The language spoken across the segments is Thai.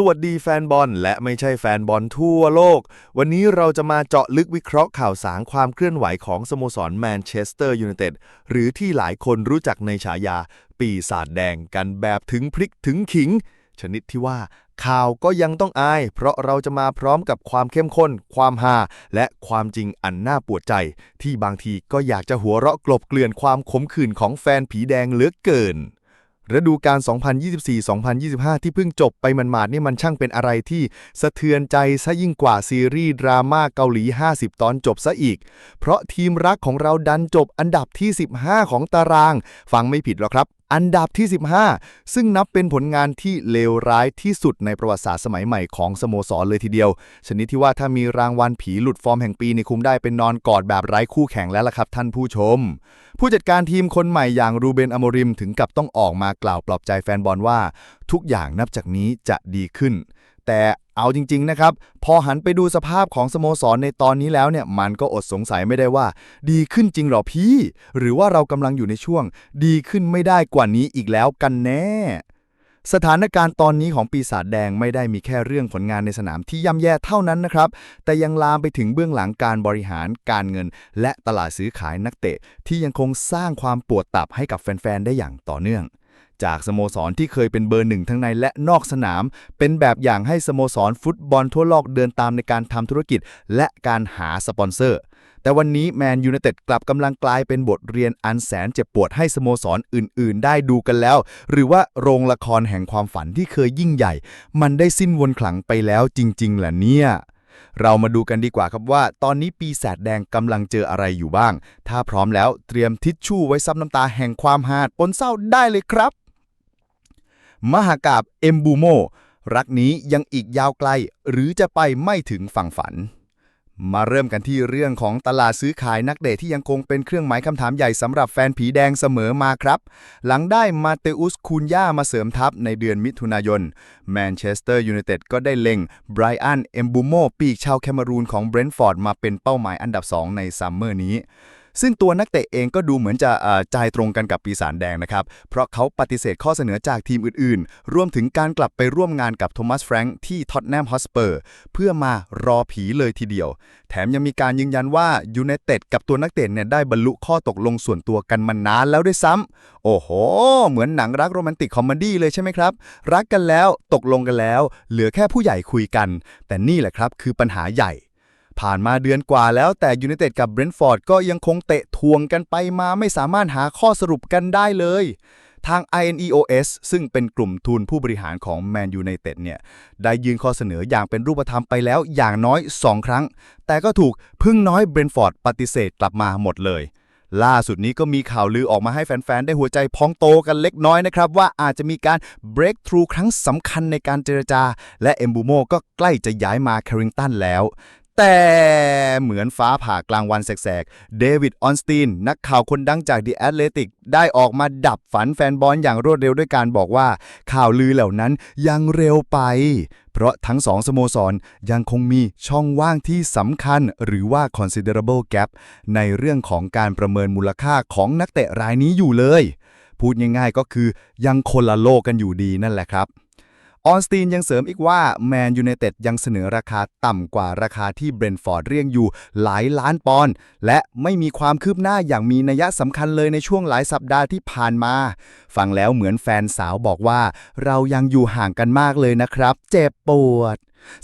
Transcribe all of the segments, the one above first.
สวัสดีแฟนบอลและไม่ใช่แฟนบอลทั่วโลก วันนี้เราจะมาเจาะลึกวิเคราะห์ข่าวสารความเคลื่อนไหวของสโมสรแมนเชสเตอร์ยูไนเต็ดหรือที่หลายคนรู้จักในฉายา ปีศาจแดงกันแบบถึงพริกถึงขิง ชนิดที่ว่าข่าวก็ยังต้องอาย เพราะเราจะมาพร้อมกับความเข้มข้น ความฮาและความจริงอันน่าปวดใจ ที่บางทีก็อยากจะหัวเราะกลบเกลื่อนความขมขื่นของแฟนผีแดงเหลือเกิน ฤดูกาล 2024-2025 ที่เพิ่งจบไปมันมาดนี่มันช่างเป็นอะไรที่สะเทือนใจซะยิ่งกว่าซีรีส์ดราม่าเกาหลี 50 ตอนจบซะอีก เพราะทีมรักของเราดันจบอันดับที่ 15 ของตาราง ฟังไม่ผิดหรอกครับ อันดับที่ 15 ซึ่งนับเป็นผลงานที่เลวร้ายที่สุดในประวัติศาสตร์สมัยใหม่ของสโมสรเลยทีเดียว ชนิดที่ว่าถ้ามีรางวัลผีหลุดฟอร์มแห่งปีในคุมได้เป็นนอนกอดแบบไร้คู่แข่งแล้วล่ะครับท่านผู้ชม ผู้จัดการทีมคนใหม่อย่างรูเบนอโมริมถึงกับต้องออกมากล่าวปลอบใจแฟนบอลว่า ทุกอย่างนับจากนี้จะดีขึ้น แต่ เอาจริงๆนะครับ พอหันไปดูสภาพของสโมสรในตอนนี้แล้วเนี่ยมันก็อดสงสัยไม่ได้ว่า ดีขึ้นจริงหรอพี่ หรือว่าเรากำลังอยู่ในช่วง ดีขึ้นไม่ได้กว่านี้อีกแล้วกันแน่ สถานการณ์ตอนนี้ของปีศาจแดงไม่ได้มีแค่เรื่องผลงานในสนามที่ย่ำแย่เท่านั้นนะครับ แต่ยังลามไปถึงเบื้องหลังการบริหารการเงิน และตลาดซื้อขายนักเตะ ที่ยังคงสร้างความปวดตับให้กับแฟนๆได้อย่างต่อเนื่อง จากสโมสรที่เคยเป็นเบอร์หนึ่งทั้งในและนอกสนาม เป็นแบบอย่างให้สโมสรฟุตบอลทั่วโลกเดินตามในการทำธุรกิจ และการหาสปอนเซอร์ แต่วันนี้แมนยูไนเต็ดกลับกำลังกลายเป็นบทเรียนอันแสนเจ็บปวดให้สโมสรอื่น ๆ ได้ดูกันแล้ว หรือว่าโรงละครแห่งความฝันที่เคยยิ่งใหญ่ มันได้สิ้นวนขลังไปแล้วจริง ๆแหละเนี่ย เรามาดูกันดีกว่าครับว่า ตอนนี้ปีแสดแดงกำลังเจออะไรอยู่บ้าง ถ้าพร้อมแล้วเตรียมทิชชู่ไว้ซับน้ำตาแห่งความหาดปนเศร้าได้เลยครับ มหากาบเอมบูโมรักนี้ยังอีกยาวไกล หรือจะไปไม่ถึงฝั่งฝัน มาเริ่มกันที่เรื่องของตลาดซื้อขายนักเตะที่ยังคงเป็นเครื่องหมายคำถามใหญ่สำหรับแฟนผีแดงเสมอมาครับ หลังได้มาเตอุสคูนย่ามาเสริมทัพในเดือนมิถุนายนแมนเชสเตอร์ยูไนเต็ดก็ได้เล็งไบรอันเอมบูโมปีกชาวแคเมรูนของเบรนท์ฟอร์ดมาเป็นเป้าหมายอันดับ 2 ในซัมเมอร์นี้ ซึ่งตัวนักเตะเองก็ดูเหมือนจะใจตรงกันกับปีศาจแดงนะครับ เพราะเขาปฏิเสธข้อเสนอจากทีมอื่นๆ รวมถึงการกลับไปร่วมงานกับโทมัสแฟรงค์ที่ท็อตแนมฮอสเปอร์เพื่อมารอผีเลยทีเดียว แถมยังมีการยืนยันว่ายูไนเต็ดกับตัวนักเตะเนี่ยได้บรรลุข้อตกลงส่วนตัวกันมานานแล้วด้วยซ้ำโอ้โห เหมือนหนังรักโรแมนติกคอมเมดี้เลยใช่ไหมครับ รักกันแล้วตกลงกันแล้ว เหลือแค่ผู้ใหญ่คุยกัน แต่นี่แหละครับคือปัญหาใหญ่ ผ่านมาเดือนกว่าแล้วแต่ยูไนเต็ดกับเบรนท์ฟอร์ดก็ยังคงเตะทวงกันไปมาไม่สามารถหาข้อสรุปกันได้เลย ทาง INEOS ซึ่งเป็นกลุ่มทุนผู้บริหารของแมนยูไนเต็ดเนี่ย ได้ยื่นข้อเสนออย่างเป็นรูปธรรมไปแล้วอย่างน้อย 2 ครั้ง แต่ก็ถูกพึ่งน้อยเบรนท์ฟอร์ดปฏิเสธกลับมาหมดเลยล่าสุดนี้ก็มีข่าวลือออกมาให้แฟน ๆ ได้หัวใจพองโตกันเล็กน้อยนะครับ ว่าอาจจะมีการ break through ครั้งสำคัญในการเจรจา และเอมบูโมก็ใกล้จะย้ายมาแคริงตันแล้ว แต่เหมือนฟ้าผ่ากลางวันแสกๆ เดวิดออนสตีน นักข่าวคนดังจาก The Athletic ได้ออกมาดับฝันแฟนบอลอย่างรวดเร็วด้วยการบอกว่า ข่าวลือเหล่านั้นยังเร็วไป เพราะทั้งสองสโมสรยังคงมีช่องว่างที่สำคัญหรือว่า considerable gap ในเรื่องของการประเมินมูลค่าของนักเตะรายนี้อยู่เลย พูดง่ายๆก็คือยังคนละโลกกันอยู่ดีนั่นแหละครับ ออนสตีนยังเสริมอีกว่าแมนยูไนเต็ดยังเสนอราคาต่ำกว่าราคาที่เบรนท์ฟอร์ดเรียกอยู่หลายล้านปอนด์และไม่มีความคืบหน้าอย่างมีนัยสำคัญเลยในช่วงหลายสัปดาห์ที่ผ่านมา ฟังแล้วเหมือนแฟนสาวบอกว่า เรายังอยู่ห่างกันมากเลยนะครับ เจ็บปวด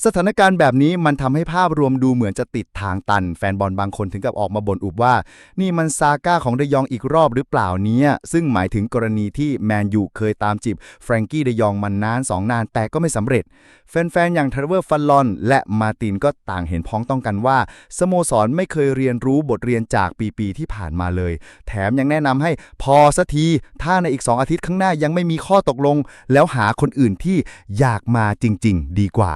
สถานการณ์แบบนี้มันทำให้ภาพรวมดูเหมือนจะติดทางตัน แฟนบอลบางคนถึงกับออกมาบ่นอุบว่า นี่มันซาก้าของเดยองอีกรอบหรือเปล่าเนี่ยซึ่งหมายถึงกรณีที่แมนยูเคยตามจีบแฟรงกี้เดยองมันนานสองนานแต่ก็ไม่สำเร็จ แฟนๆ อย่างทรเวอร์ฟันลอนและมาตินก็ต่างเห็นพ้องต้องกันว่า สโมสรไม่เคยเรียนรู้บทเรียนจากปีๆที่ผ่านมาเลย แถมยังแนะนำให้พอสักทีถ้าในอีก 2 อาทิตย์ข้างหน้ายังไม่มีข้อตกลง แล้วหาคนอื่นที่อยากมาจริง ๆ ดีกว่า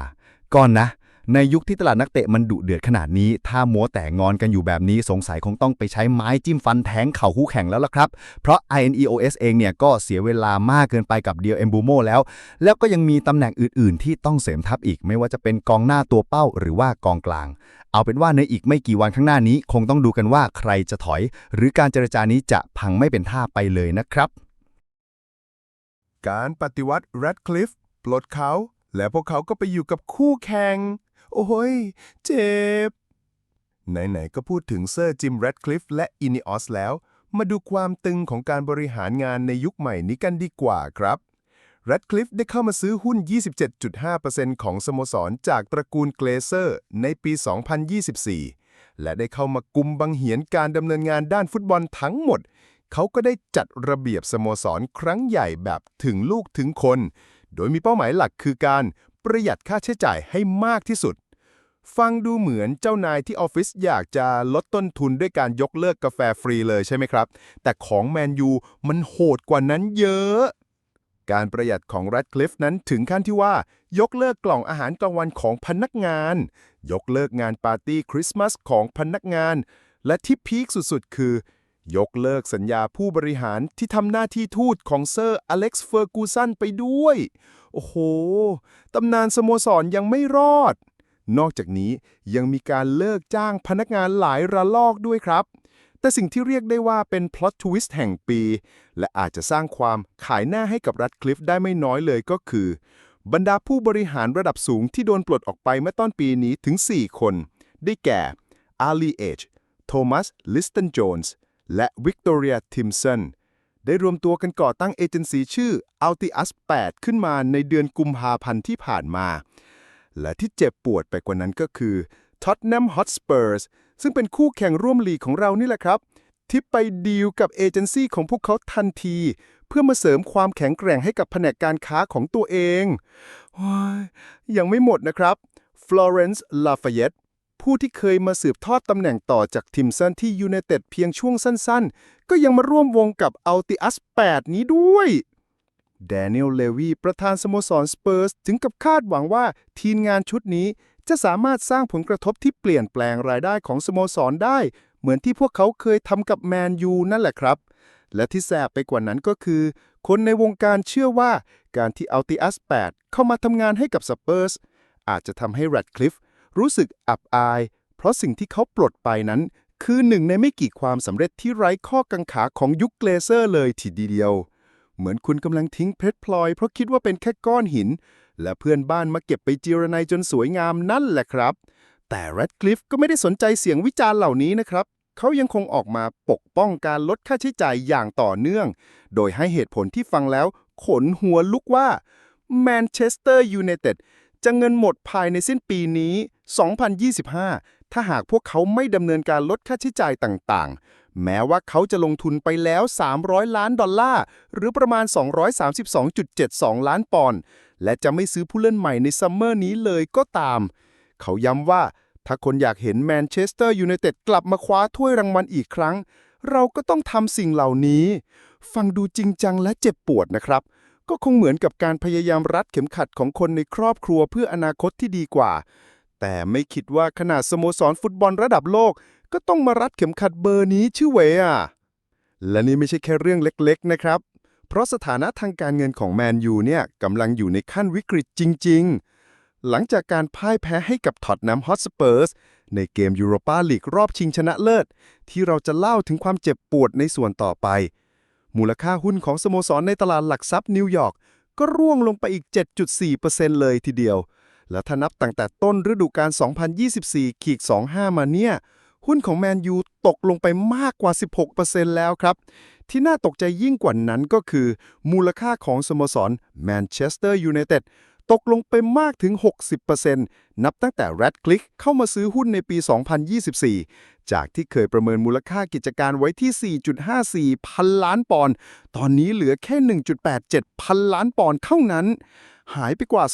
ก่อนนะ ในยุคที่ตลาดนักเตะมันดุเดือดขนาดนี้ ถ้ามัวแต่งอนกันอยู่แบบนี้สงสัยคงต้องไปใช้ไม้จิ้มฟันแทงเข่าคู่แข่งแล้วล่ะครับ เพราะ INEOS เองเนี่ยก็เสียเวลามากเกินไปกับเดียวเอมบูโมแล้ว แล้วก็ยังมีตำแหน่งอื่นๆ ที่ต้องเสริมทัพอีก ไม่ว่าจะเป็นกองหน้าตัวเป้าหรือว่ากองกลาง เอาเป็นว่าในอีกไม่กี่วันข้างหน้านี้ คงต้องดูกันว่าใครจะถอย หรือการเจรจานี้จะพังไม่เป็นท่าไปเลยนะครับ การปฏิวัติแรดคลิฟปลดเขา และพวกเขาก็ไปอยู่กับคู่แข่ง โอ้ย เจ็บ ไหน ๆ ก็พูดถึงเซอร์จิมแรดคลิฟและอินิออสแล้ว มาดูความตึงของการบริหารงานในยุคใหม่นี้กันดีกว่าครับแรดคลิฟได้เข้ามาซื้อหุ้น 27.5%ของสโมสรจากตระกูลเกรเซอร์ ในปี 2024 และได้เข้ามากุมบังเหียนการดำเนินงานด้านฟุตบอลทั้งหมด เขาก็ได้จัดระเบียบสโมสรครั้งใหญ่แบบถึงลูกถึงคน โดยมีเป้าหมายหลักคือการประหยัดค่าใช้จ่ายให้มากที่สุด ฟังดูเหมือนเจ้านายที่ออฟฟิศอยากจะลดต้นทุนด้วยการยกเลิกกาแฟฟรีเลยใช่ไหมครับ แต่ของแมนยูมันโหดกว่านั้นเยอะการประหยัดของแรดคลิฟนั้นถึงขั้นที่ว่า ยกเลิกกล่องอาหารกลางวันของพนักงาน ยกเลิกงานปาร์ตี้คริสต์มาสของพนักงาน และที่พีคสุดๆ คือ ยกเลิกสัญญาผู้บริหารที่ทำหน้าที่ทูตของเซอร์อเล็กซ์เฟอร์กูสันไปด้วย โอ้โห ตำนานสโมสรยังไม่รอด นอกจากนี้ยังมีการเลิกจ้างพนักงานหลายระลอกด้วยครับ แต่สิ่งที่เรียกได้ว่าเป็น plot twist แห่งปี และอาจจะสร้างความขายหน้าให้กับรัฐคลิฟได้ไม่น้อยเลยก็คือ บรรดาผู้บริหารระดับสูงที่โดนปลดออกไปเมื่อต้นปีนี้ถึง 4 คน ได้แก่อาลีเอจโทมัสลิสตันโจนส์ และวิกตอเรียทิมสันได้รวมตัวกันก่อตั้งเอเจนซี่ชื่อ Altius 8 ขึ้นมาในเดือนกุมภาพันธ์ที่ผ่านมา และที่เจ็บปวดไปกว่านั้นก็คือ Tottenham Hotspurs ซึ่งเป็นคู่แข่งร่วมลีกของเรานี่แหละครับ ที่ไปดีลกับเอเจนซี่ของพวกเขาทันที เพื่อมาเสริมความแข็งแกร่งให้กับแผนกการค้าของตัวเองยยังไม่หมดนะครับ Florence Lafayette ผู้ที่เคยมาสืบทอดตำแหน่งต่อจากทิมสันที่ยูไนเต็ดเพียงช่วงสั้นๆ ก็ยังมาร่วมวงกับ Altius 8นี้ด้วยแดเนียลเลวีประธานสโมสรสเปอร์สถึงกับคาดหวังว่าทีมงานชุดนี้จะสามารถสร้างผลกระทบที่เปลี่ยนแปลงรายได้ของสโมสรได้ เหมือนที่พวกเขาเคยทำกับแมนยูนั่นแหละครับ และที่แสบไปกว่านั้นก็คือ คนในวงการเชื่อว่าการที่อัลติอัส 8 เข้ามาทำงานให้กับสเปอร์สอาจจะทำให้แรดคลิฟ รู้สึกอับอาย เพราะสิ่งที่เขาปลดไปนั้น คือหนึ่งในไม่กี่ความสำเร็จที่ไร้ข้อกังขาของยุคเกรเซอร์เลยทีเดียว เหมือนคุณกำลังทิ้งเพชรพลอย เพราะคิดว่าเป็นแค่ก้อนหิน และเพื่อนบ้านมาเก็บไปจีรนัยจนสวยงามนั่นแหละครับ แต่แรดคลิฟก็ไม่ได้สนใจเสียงวิจารณ์เหล่านี้นะครับเขายังคงออกมาปกป้องการลดค่าใช้จ่ายอย่างต่อเนื่อง โดยให้เหตุผลที่ฟังแล้ว ขนหัวลุกว่าแมนเชสเตอร์ยูไนเต็ดจะเงินหมดภายในสิ้นปีนี้ 2025 ถ้าหากพวกเขาไม่ดำเนินการลดค่าใช้จ่ายต่างๆ แม้ว่าเขาจะลงทุนไปแล้ว 300 ล้านดอลลาร์ หรือประมาณ 232.72 ล้านปอนด์และจะไม่ซื้อผู้เล่นใหม่ในซัมเมอร์นี้เลยก็ตาม เขาย้ำว่าถ้าคนอยากเห็นแมนเชสเตอร์ยูไนเต็ดกลับมาคว้าถ้วยรางวัลอีกครั้ง เราก็ต้องทำสิ่งเหล่านี้ ฟังดูจริงจังและเจ็บปวดนะครับ ก็คงเหมือนกับการพยายามรัดเข็มขัดของคนในครอบครัวเพื่ออนาคตที่ดีกว่า แต่ไม่คิดว่าขนาดสโมสรฟุตบอลระดับโลก ก็ต้องมารัดเข็มขัดเบอร์นี้ชื่อเวอะ และนี่ไม่ใช่แค่เรื่องเล็กๆนะครับ เพราะสถานะทางการเงินของแมนยูเนี่ยกำลังอยู่ในขั้นวิกฤตจริง ๆ หลังจากการพ่ายแพ้ให้กับท็อตแนมฮอตสเปอร์สในเกมยูโรปาลีกรอบชิงชนะเลิศ ที่เราจะเล่าถึงความเจ็บปวดในส่วนต่อไป มูลค่าหุ้นของสโมสรในตลาดหลักทรัพย์นิวยอร์กก็ร่วงลงไปอีก 7.4%เลยทีเดียว และถ้านับตั้งแต่ต้นฤดูกาล 2024ขีก25 มาเนี่ย หุ้นของแมนยูตกลงไปมากกว่า 16%แล้วครับ ที่น่าตกใจยิ่งกว่านั้นก็คือ มูลค่าของสโมสรแมนเชสเตอร์ยูไนเต็ดตกลงไปมากถึง 60%นับตั้งแต่แรดคลิกเข้ามาซื้อหุ้นในปี 2024 จากที่เคยประเมินมูลค่ากิจการไว้ที่ 4.54 พันล้านปอนด์ ตอนนี้เหลือแค่ 1.87 พันล้านปอนด์เท่านั้น หายไปกว่า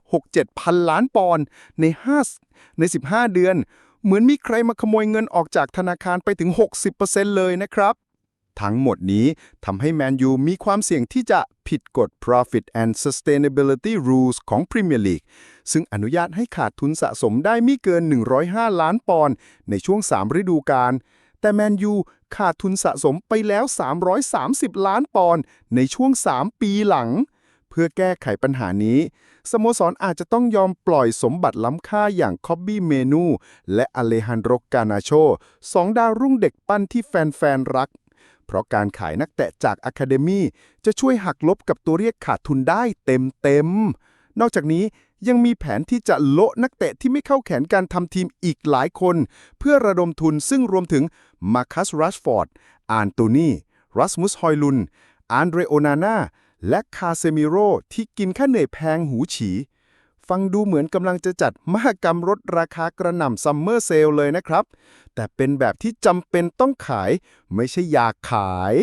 2.67 พันล้านปอนด์ใน5ใน 15 เดือน เหมือนมีใครมาขโมยเงินออกจากธนาคารไปถึง 60%เลยนะครับ ทั้งหมดนี้ทำให้แมนยูมีความเสี่ยงที่จะผิดกฎ Profit and Sustainability Rules ของ Premier League ซึ่งอนุญาตให้ขาดทุนสะสมได้ไม่เกิน 105 ล้านปอนด์ในช่วง 3 ฤดูกาลแต่แมนยูขาดทุนสะสมไปแล้ว 330 ล้านปอนด์ในช่วง 3 ปีหลัง พื่อแก้ไขปัญหานี้ สโมสรอาจจะต้องยอมปล่อยสมบัติล้ำค่าอย่างคอบบี้เมนู และอเลฮันโดรกานาโชสองดาวรุ่งเด็กปั้นที่แฟนๆรัก เพราะการขายนักเตะจากอะคาเดมีจะช่วยหักลบกับตัวเรียกขาดทุนได้เต็มๆ นอกจากนี้ยังมีแผนที่จะโละนักเตะที่ไม่เข้าแขนการทำทีมอีกหลายคน เพื่อระดมทุนซึ่งรวมถึงมาคัสรัชฟอร์ดอานโตนีรัสมุสฮอยลุนอันเดรโอนาน่า และคาเซมิโรที่กินค่าเหนื่อยแพงหูฉี ฟังดูเหมือนกำลังจะจัดมหกรรมลดราคากระหน่ำซัมเมอร์เซลเลยนะครับ แต่เป็นแบบที่จำเป็นต้องขาย ไม่ใช่อยากขาย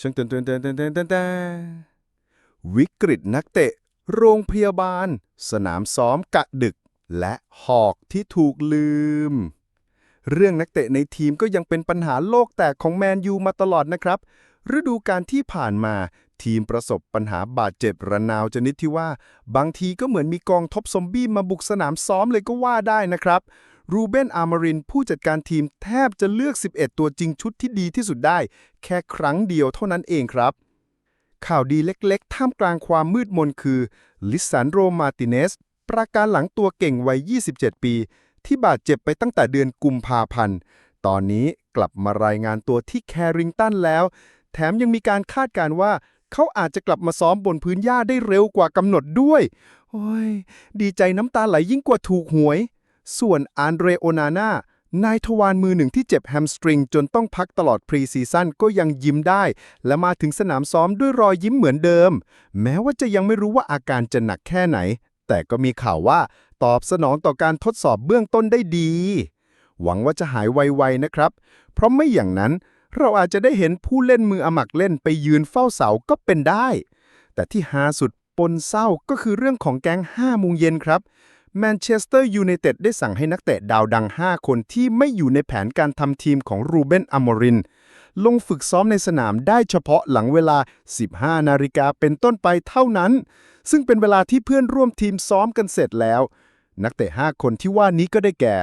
ช่างเตือนเตือนเตือนเตือนเตือนเตือนวิกฤตนักเตะ โรงพยาบาล สนามซ้อมกะดึก และหอกที่ถูกลืม เรื่องนักเตะในทีมก็ยังเป็นปัญหาโลกแตกของแมนยูมาตลอดนะครับ ฤดูกาลที่ผ่านมา ทีมประสบปัญหาบาดเจ็บระนาวชนิดที่ว่า บางทีก็เหมือนมีกองทบซอมบี้มาบุกสนามซ้อมเลยก็ว่าได้นะครับ รูเบน อาร์มาริน ผู้จัดการทีมแทบจะเลือก 11 ตัวจริงชุดที่ดีที่สุดได้ แค่ครั้งเดียวเท่านั้นเองครับ ข่าวดีเล็กๆ ท่ามกลางความมืดมนคือ ลิซานโร มาติเนส ประการหลังตัวเก่งวัย 27 ปี ที่บาดเจ็บไปตั้งแต่เดือนกุมภาพันธ์ ตอนนี้กลับมารายงานตัวที่แคริงตันแล้ว แถมยังมีการคาดการณ์ว่า เขาอาจจะกลับมาซ้อมบนพื้นหญ้าได้เร็วกว่ากำหนดด้วย โอ้ย ดีใจน้ำตาไหลยิ่งกว่าถูกหวย ส่วนอันเดรโอนาน่านายทวารมือหนึ่งที่เจ็บแฮมสตริงจนต้องพักตลอดพรีซีซั่นก็ยังยิ้มได้ และมาถึงสนามซ้อมด้วยรอยยิ้มเหมือนเดิม แม้ว่าจะยังไม่รู้ว่าอาการจะหนักแค่ไหน แต่ก็มีข่าวว่าตอบสนองต่อการทดสอบเบื้องต้นได้ดี หวังว่าจะหายไวๆนะครับ เพราะไม่อย่างนั้น เราอาจจะได้เห็นผู้เล่นมืออมักเล่นไปยืนเฝ้าเสาก็เป็นได้ แต่ที่ฮาสุดปนเศร้าก็คือเรื่องของแก๊ง5โมงเย็นครับแมนเชสเตอร์ยูไนเต็ดได้สั่งให้นักเตะดาวดัง 5 คนที่ไม่อยู่ในแผนการทำทีมของรูเบนอมอริน ลงฝึกซ้อมในสนามได้เฉพาะหลังเวลา 15 นาฬิกาเป็นต้นไปเท่านั้น ซึ่งเป็นเวลาที่เพื่อนร่วมทีมซ้อมกันเสร็จแล้ว นักเตะ 5 คนที่ว่านี้ก็ได้แก่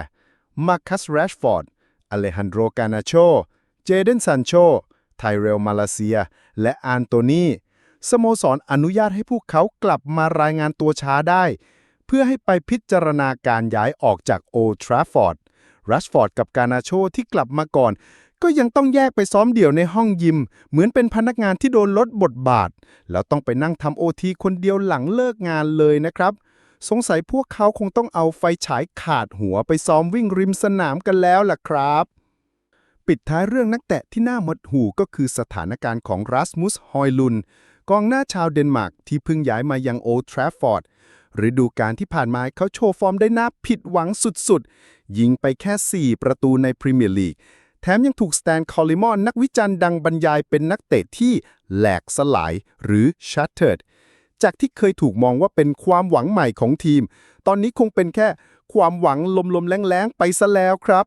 มาคัสแรชฟอร์ดอเลฮันโดรกานาโช เจเดนซันโช ไทเรลมาลาเซีย และอานโตนีสโมสรอนุญาตให้พวกเขากลับมารายงานตัวช้าได้ เพื่อให้ไปพิจารณาการย้ายออกจากโอทราฟอร์ดรัชฟอร์ดกับกานาโชที่กลับมาก่อน ก็ยังต้องแยกไปซ้อมเดี่ยวในห้องยิม เหมือนเป็นพนักงานที่โดนลดบทบาท แล้วต้องไปนั่งทำโอทีคนเดียวหลังเลิกงานเลยนะครับ สงสัยพวกเขาคงต้องเอาไฟฉายขาดหัวไปซ้อมวิ่งริมสนามกันแล้วล่ะครับ ปิดท้ายเรื่องนักแตะที่น่าหมดหูก็คือสถานการณ์ของรัสมุสฮอยลุนกองหน้าชาวเดนมาร์กที่เพิ่งย้ายมายังโอทราฟฟอร์ดฤดูกาลที่ผ่านมาเขาโชว์ฟอร์มได้น่าผิดหวังสุดๆ ยิงไปแค่ 4 ประตูในพรีเมียร์ลีก แถมยังถูกสแตนคอลลิมอนนักวิจารณ์ดังบรรยายเป็นนักเตะที่แหลกสลายหรือ shattered จากที่เคยถูกมองว่าเป็นความหวังใหม่ของทีม ตอนนี้คงเป็นแค่ความหวังลมๆแรงๆ ไปซะแล้วครับ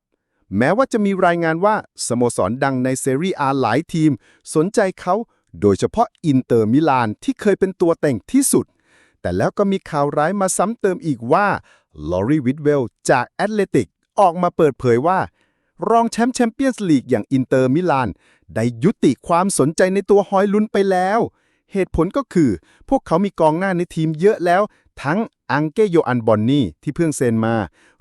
แม้ว่าจะมีรายงานว่า สโมสรดังในเซรีอาหลายทีม สนใจเขาโดยเฉพาะอินเตอร์มิลานที่เคยเป็นตัวแต่งที่สุด แต่แล้วก็มีข่าวร้ายมาซ้ำเติมอีกว่าลอรีวิดเวลจากแอตเลติกออกมาเปิดเผยว่า รองแชมป์แชมเปี้ยนส์ลีกอย่างอินเตอร์มิลาน ได้ยุติความสนใจในตัวฮอยลุนไปแล้ว เหตุผลก็คือ พวกเขามีกองหน้าในทีมเยอะแล้ว ทั้ง อังเกโยอันบอนนี่ที่เพิ่งเซ็นมา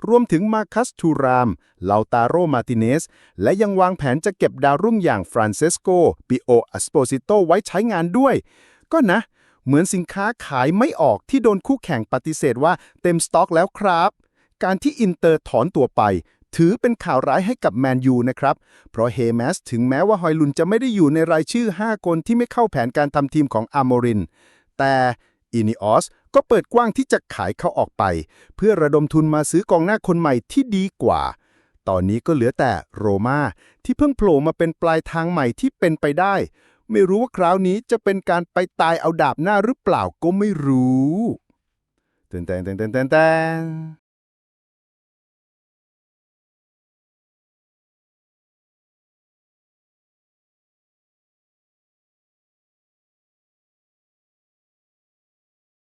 รวมถึงมาคัสทูราม ลาตาโรมาติเนส และยังวางแผนจะเก็บดาวรุ่งอย่างฟรานเซสโกปิโออัสโปซิโตไว้ใช้งานด้วย ก็นะ เหมือนสินค้าขายไม่ออกที่โดนคู่แข่งปฏิเสธว่าเต็มสต็อกแล้วครับ การที่อินเตอร์ถอนตัวไป ถือเป็นข่าวร้ายให้กับแมนยูนะครับ เพราะเฮแมสถึงแม้ว่าฮอยลุนจะไม่ได้อยู่ในรายชื่อ 5 คนที่ไม่เข้าแผนการทำทีมของอาโมริน แต่อินิออส ก็เปิดกว้างที่จะขายเขาออกไป เพื่อระดมทุนมาซื้อกองหน้าคนใหม่ที่ดีกว่า ตอนนี้ก็เหลือแต่โรมาที่เพิ่งโผล่มาเป็นปลายทางใหม่ที่เป็นไปได้ ไม่รู้ว่าคราวนี้จะเป็นการไปตายเอาดาบหน้าหรือเปล่าก็ไม่รู้เต้นเต้นเต้นเต้นเต้น